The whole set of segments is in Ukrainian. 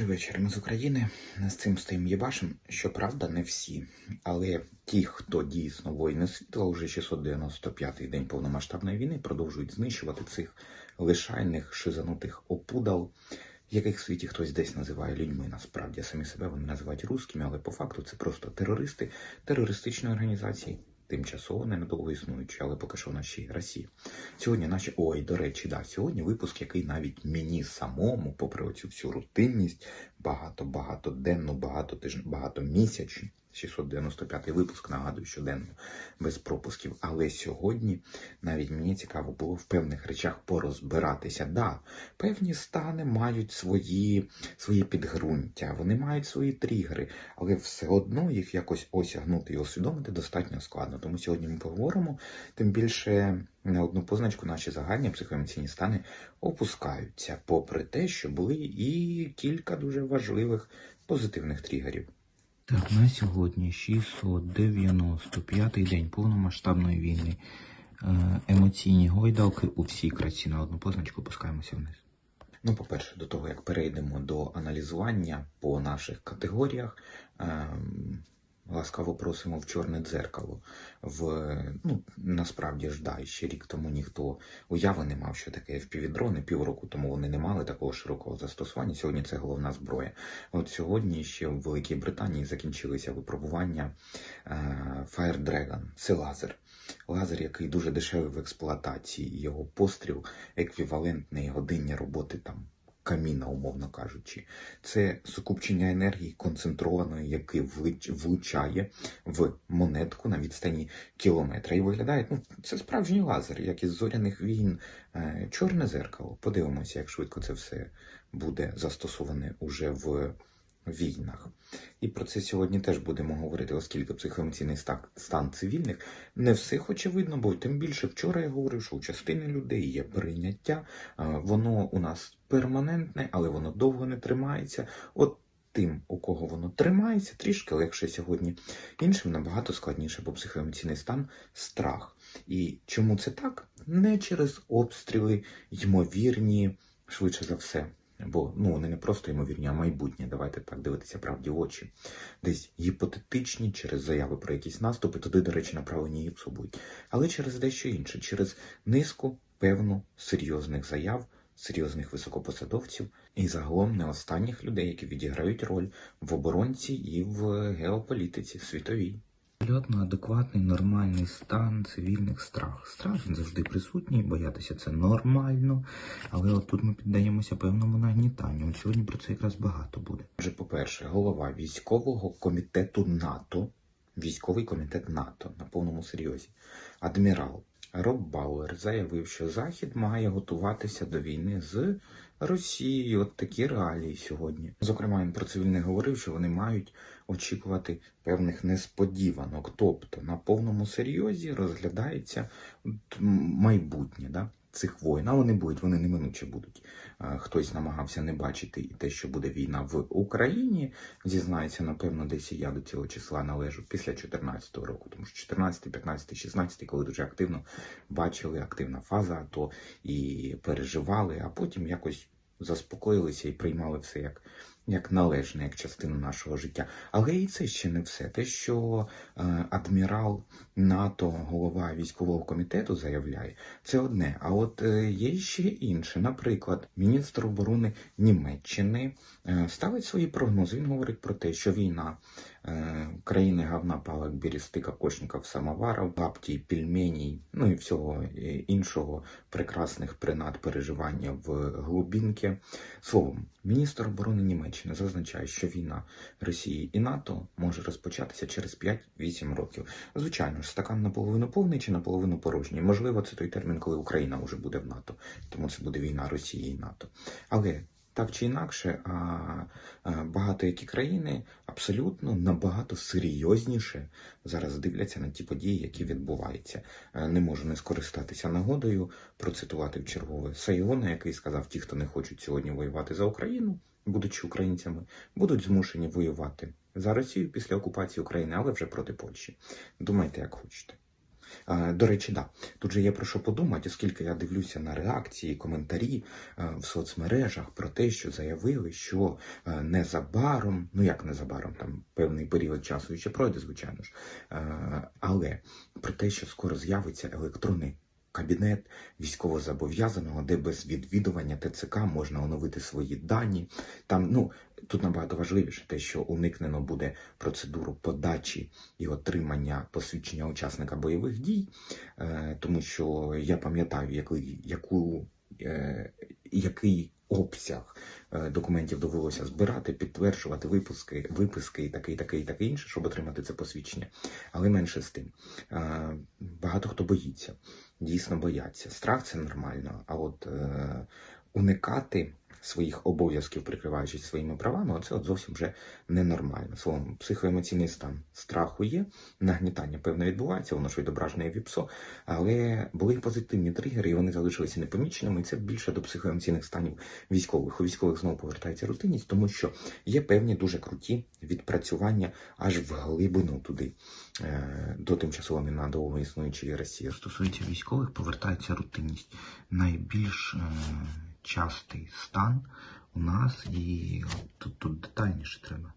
Добрий вечір. Ми з України з цим стоїм Єбашем. Щоправда, не всі. Але ті, хто дійсно воїни світла, вже 695-й день повномасштабної війни продовжують знищувати цих лишайних шизанутих опудал, яких в світі хтось десь називає людьми. Насправді самі себе вони називають русскими, але по факту це просто терористи терористичної організації. Тимчасово ненадовго існуючі, але поки що в нашій Росії. Сьогодні наші ой, до речі, да, сьогодні випуск, який навіть мені самому, попри оцю всю рутинність, багато багато денну, багато тижн, багатомісячну, 695 випуск, нагадую, щоденно без пропусків. Але сьогодні навіть мені цікаво було в певних речах порозбиратися. Да, певні стани мають свої, свої підґрунтя, вони мають свої тригери, але все одно їх якось осягнути і усвідомити достатньо складно. Тому сьогодні ми поговоримо, тим більше на одну позначку наші загальні психоемоційні стани опускаються, попри те, що були і кілька дуже важливих позитивних тригерів. Так, на сьогодні 695-й день повномасштабної війни. Е, Емоційні гойдалки у всій красі на одну позначку опускаємося вниз. Ну, по-перше, до того, як перейдемо до аналізування по наших категоріях, ем, ласкаво просимо в чорне дзеркало. В, ну, насправді ж, да, ще рік тому ніхто уяви не мав, що таке FPV-дрони. Півроку тому вони не мали такого широкого застосування. Сьогодні це головна зброя. От сьогодні ще в Великій Британії закінчилися випробування е, Fire Dragon. Це лазер. Лазер, який дуже дешевий в експлуатації, його постріл еквівалентний годині роботи там каміна, умовно кажучи. Це сукупчення енергії концентрованої, яке влучає в монетку на відстані кілометра. І виглядає, ну, це справжній лазер, як із зоряних війн, е, чорне зеркало. Подивимося, як швидко це все буде застосоване уже в війнах. І про це сьогодні теж будемо говорити, оскільки психоемоційний стан цивільних не всіх очевидно, бо тим більше вчора я говорив, що у частини людей є прийняття, воно у нас перманентне, але воно довго не тримається. От тим, у кого воно тримається, трішки легше сьогодні. Іншим набагато складніше, бо психоемоційний стан страх. І чому це так? Не через обстріли, ймовірні, швидше за все. Бо ну вони не просто ймовірні, а майбутнє. Давайте так дивитися правді в очі. Десь гіпотетичні через заяви про якісь наступи, туди, до речі, направлені ЄПСО будуть. Але через дещо інше, через низку певну серйозних заяв, серйозних високопосадовців і загалом не останніх людей, які відіграють роль в оборонці і в геополітиці світовій. Абсолютно адекватний, нормальний стан цивільних страх. Страх він завжди присутній, боятися це нормально, але от тут ми піддаємося певному нагнітанню. От сьогодні про це якраз багато буде. Отже, по-перше, голова військового комітету НАТО, військовий комітет НАТО на повному серйозі, адмірал Роб Бауер заявив, що Захід має готуватися до війни з Росією. От такі реалії сьогодні. Зокрема, він про цивільних говорив, що вони мають очікувати певних несподіванок. Тобто на повному серйозі розглядається майбутнє. Да? Цих воїн, а вони будуть, вони неминуче будуть. Хтось намагався не бачити і те, що буде війна в Україні. Зізнається, напевно, десь і я до цього числа належу після 2014 року, тому що 14, 15, 16, коли дуже активно бачили активна фаза, АТО і переживали, а потім якось заспокоїлися і приймали все як як належне, як частину нашого життя. Але і це ще не все. Те, що е, адмірал НАТО, голова військового комітету заявляє, це одне. А от е, є ще інше. Наприклад, міністр оборони Німеччини е, ставить свої прогнози. Він говорить про те, що війна Е, країни говна палок, берести кокошників, самоварів, лаптій, пельменей, ну і всього іншого прекрасних принад переживання в глубинки. Словом, міністр оборони Німеччини зазначає, що війна Росії і НАТО може розпочатися через 5-8 років. Звичайно ж, стакан наполовину повний чи наполовину порожній. Можливо, це той термін, коли Україна вже буде в НАТО, тому це буде війна Росії і НАТО. Але так чи інакше, а багато які країни абсолютно набагато серйозніше зараз дивляться на ті події, які відбуваються. Е, не можу не скористатися нагодою процитувати в чергове Сайгона, який сказав: ті, хто не хочуть сьогодні воювати за Україну, будучи українцями, будуть змушені воювати за Росію після окупації України, але вже проти Польщі. Думайте, як хочете. Е, До речі, да. Тут же є про що подумати, оскільки я дивлюся на реакції, коментарі е, в соцмережах про те, що заявили, що е, незабаром, ну як незабаром, там певний період часу ще пройде, звичайно ж, але про те, що скоро з'явиться електронний кабінет військовозобов'язаного, де без відвідування ТЦК можна оновити свої дані. Там, ну, тут набагато важливіше те, що уникнено буде процедуру подачі і отримання посвідчення учасника бойових дій, е, тому що я пам'ятаю, який, яку, е, який обсяг е, документів довелося збирати, підтверджувати випуски, виписки і таке, і таке, і таке інше, щоб отримати це посвідчення. Але менше з тим. Багато хто боїться, дійсно бояться. Страх це нормально, а от е, уникати своїх обов'язків, прикриваючись своїми правами, оце от зовсім вже ненормально. Словом, психоемоційний стан страху є, нагнітання певне відбувається, воно ж відображене в ІПСО, але були позитивні тригери, і вони залишилися непоміченими. І це більше до психоемоційних станів військових. У військових знову повертається рутинність, тому що є певні дуже круті відпрацювання аж в глибину туди, е, до тимчасово ненадовго існуючої Росії. Стосується військових, повертається рутинність. Найбільш е, частий стан у нас, і тут, тут детальніше треба.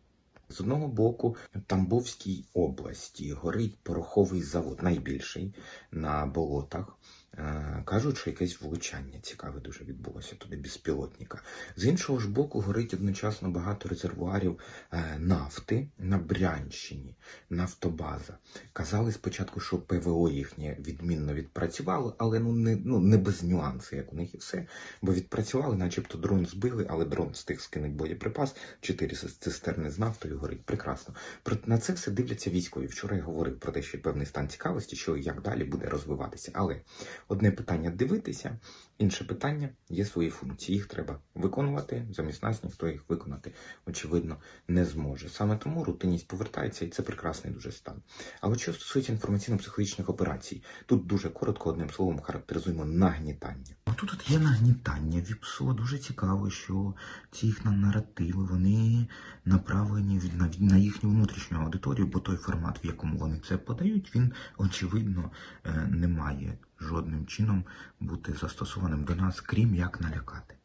З одного боку, в Тамбовській області горить пороховий завод, найбільший на болотах. Е, Кажуть, що якесь влучання цікаве дуже відбулося туди безпілотника. З іншого ж боку, горить одночасно багато резервуарів е, нафти на Брянщині, нафтобаза. Казали спочатку, що ПВО їхнє відмінно відпрацювало, але ну не, ну, не без нюансів, як у них і все. Бо відпрацювали, начебто дрон збили, але дрон встиг скинути боєприпас, чотири цистерни з нафтою горить. Прекрасно. Про на це все дивляться військові. Вчора я говорив про те, що певний стан цікавості, що як далі буде розвиватися. Але одне питання дивитися, інше питання є свої функції. Їх треба виконувати. Замість нас ніхто їх виконати, очевидно, не зможе. Саме тому рутинність повертається, і це прекрасний дуже стан. Але що стосується інформаційно-психологічних операцій, тут дуже коротко одним словом характеризуємо нагнітання. Тут є нагнітання віпсо. Дуже цікаво, що ці їх наративи вони направлені на, на їхню внутрішню аудиторію, бо той формат, в якому вони це подають, він очевидно е, не має жодним чином бути застосованим до нас, крім як налякати.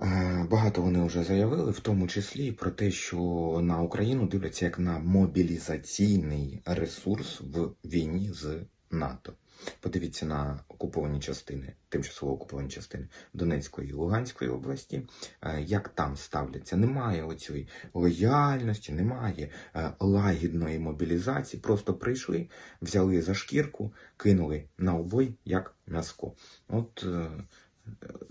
Е, Багато вони вже заявили, в тому числі про те, що на Україну дивляться як на мобілізаційний ресурс в війні з НАТО. Подивіться на окуповані частини, тимчасово окуповані частини Донецької і Луганської області, е, як там ставляться. Немає оцієї лояльності, немає е, лагідної мобілізації. Просто прийшли, взяли за шкірку, кинули на обой як м'яско. От е,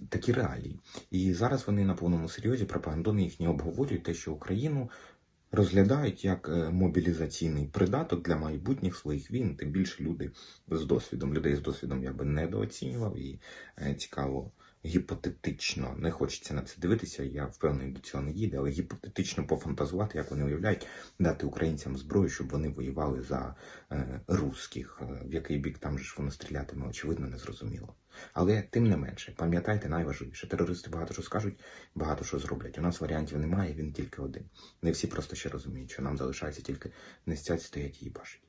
такі реалії. І зараз вони на повному серйозі пропагандони їхні обговорюють те, що Україну розглядають як е, мобілізаційний придаток для майбутніх своїх війн. Тим більше люди з досвідом. Людей з досвідом я би недооцінював і е, цікаво. Гіпотетично не хочеться на це дивитися, я впевнений до цього не їде, але гіпотетично пофантазувати, як вони уявляють, дати українцям зброю, щоб вони воювали за е, русських. Е, В який бік там же ж воно стрілятиме, очевидно, не зрозуміло. Але тим не менше, пам'ятайте найважливіше. Терористи багато що скажуть, багато що зроблять. У нас варіантів немає, він тільки один. Не всі просто ще розуміють, що нам залишається тільки не стять стоять і бачить.